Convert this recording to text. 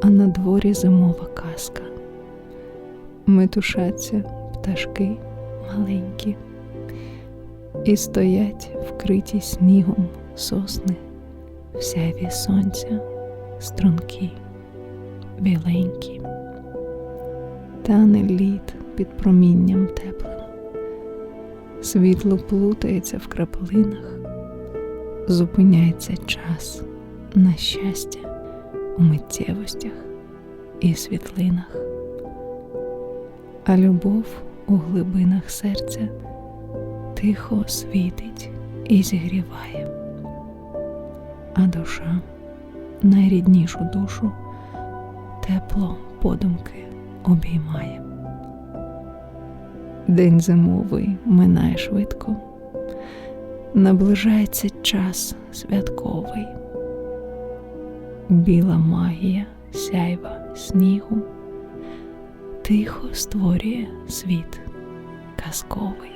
а на дворі зимова казка. Метушаться пташки маленькі, і стоять вкриті снігом сосни, в сяйві сонця, струнки, біленькі, тане лід під промінням теплим, світло плутається в краплинах, зупиняється час на щастя у миттєвостях і світлинах, а любов у глибинах серця тихо світить і зігріває, а душа найріднішу душу тепло подумки обіймає. День зимовий минає швидко, наближається час святковий, біла магія сяйва снігу тихо створює світ казковий.